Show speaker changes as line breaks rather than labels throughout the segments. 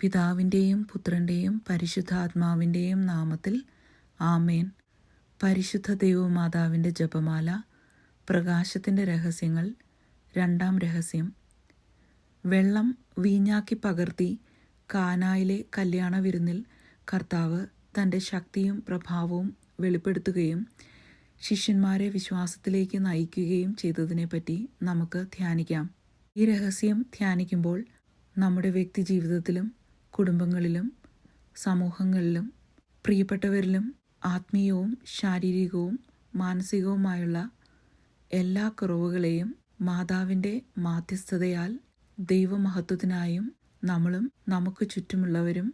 പിതാവിന്റെയും പുത്രന്റെയും പരിശുദ്ധാത്മാവിന്റെയും നാമത്തിൽ ആമേൻ. പരിശുദ്ധ ദൈവമാതാവിന്റെ ജപമാല പ്രകാശത്തിന്റെ രഹസ്യങ്ങൾ രണ്ടാം രഹസ്യം. വെള്ളം വീഞ്ഞാക്കി പകർത്തി കാനായിലെ കല്യാണ വിരുന്നിൽ കർത്താവ് തന്റെ ശക്തിയും പ്രഭാവവും വെളിപ്പെടുത്തുകയും ശിഷ്യന്മാരെ വിശ്വാസത്തിലേക്ക് നയിക്കുകയും ചെയ്തതിനെപ്പറ്റി നമുക്ക് ധ്യാനിക്കാം. ഈ രഹസ്യം ധ്യാനിക്കുമ്പോൾ നമ്മുടെ വ്യക്തി ജീവിതത്തിലും കുടുംബങ്ങളിലും സമൂഹങ്ങളിലും പ്രിയപ്പെട്ടവരിലും ആത്മീയവും ശാരീരികവും മാനസികവുമായുള്ള എല്ലാ കുറവുകളെയും മാതാവിന്റെ മാധ്യസ്ഥതയാൽ ദൈവമഹത്വത്തിനായും നമ്മളും നമുക്ക് ചുറ്റുമുള്ളവരും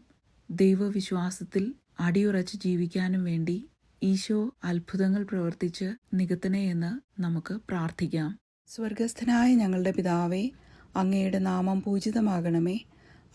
ദൈവവിശ്വാസത്തിൽ അടിയുറച്ച് ജീവിക്കാനും വേണ്ടി ഈശോ അത്ഭുതങ്ങൾ പ്രവർത്തിച്ച് നികത്തണേ എന്ന് നമുക്ക് പ്രാർത്ഥിക്കാം.
സ്വർഗസ്ഥനായ ഞങ്ങളുടെ പിതാവേ അങ്ങയുടെ നാമം പൂജിതമാകണമേ.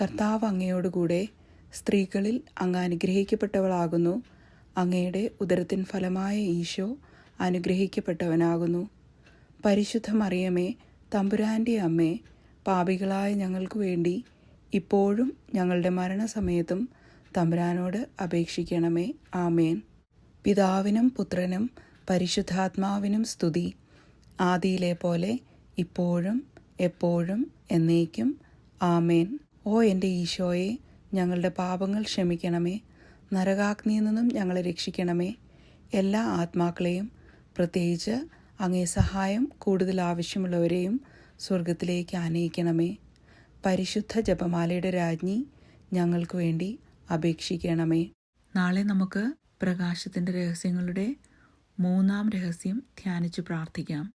കർത്താവ് അങ്ങയോടുകൂടെ സ്ത്രീകളിൽ അങ്ങ് അനുഗ്രഹിക്കപ്പെട്ടവളാകുന്നു. അങ്ങയുടെ ഉദരത്തിൻ ഫലമായ ഈശോ അനുഗ്രഹിക്കപ്പെട്ടവനാകുന്നു. പരിശുദ്ധ മറിയമേ തമ്പുരാന്റെ അമ്മേ പാപികളായ ഞങ്ങൾക്ക് വേണ്ടി ഇപ്പോഴും ഞങ്ങളുടെ മരണസമയത്തും തമ്പുരാനോട് അപേക്ഷിക്കണമേ. ആമേൻ. പിതാവിനും പുത്രനും പരിശുദ്ധാത്മാവിനും സ്തുതി. ആദിയിലെ പോലെ ഇപ്പോഴും എപ്പോഴും എന്നേക്കും. ആമേൻ. ഓ എന്റെ ഈശോയെ ഞങ്ങളുടെ പാപങ്ങൾ ക്ഷമിക്കണമേ. നരകാഗ്നിയിൽ നിന്നും ഞങ്ങളെ രക്ഷിക്കണമേ. എല്ലാ ആത്മാക്കളെയും പ്രത്യേകിച്ച് അങ്ങേ സഹായം കൂടുതൽ ആവശ്യമുള്ളവരെയും സ്വർഗത്തിലേക്ക് ആനയിക്കണമേ. പരിശുദ്ധ ജപമാലയുടെ രാജ്ഞി ഞങ്ങൾക്ക് വേണ്ടി അപേക്ഷിക്കണമേ.
നാളെ നമുക്ക് പ്രകാശത്തിന്റെ രഹസ്യങ്ങളുടെ മൂന്നാം രഹസ്യം ധ്യാനിച്ചു പ്രാർത്ഥിക്കാം.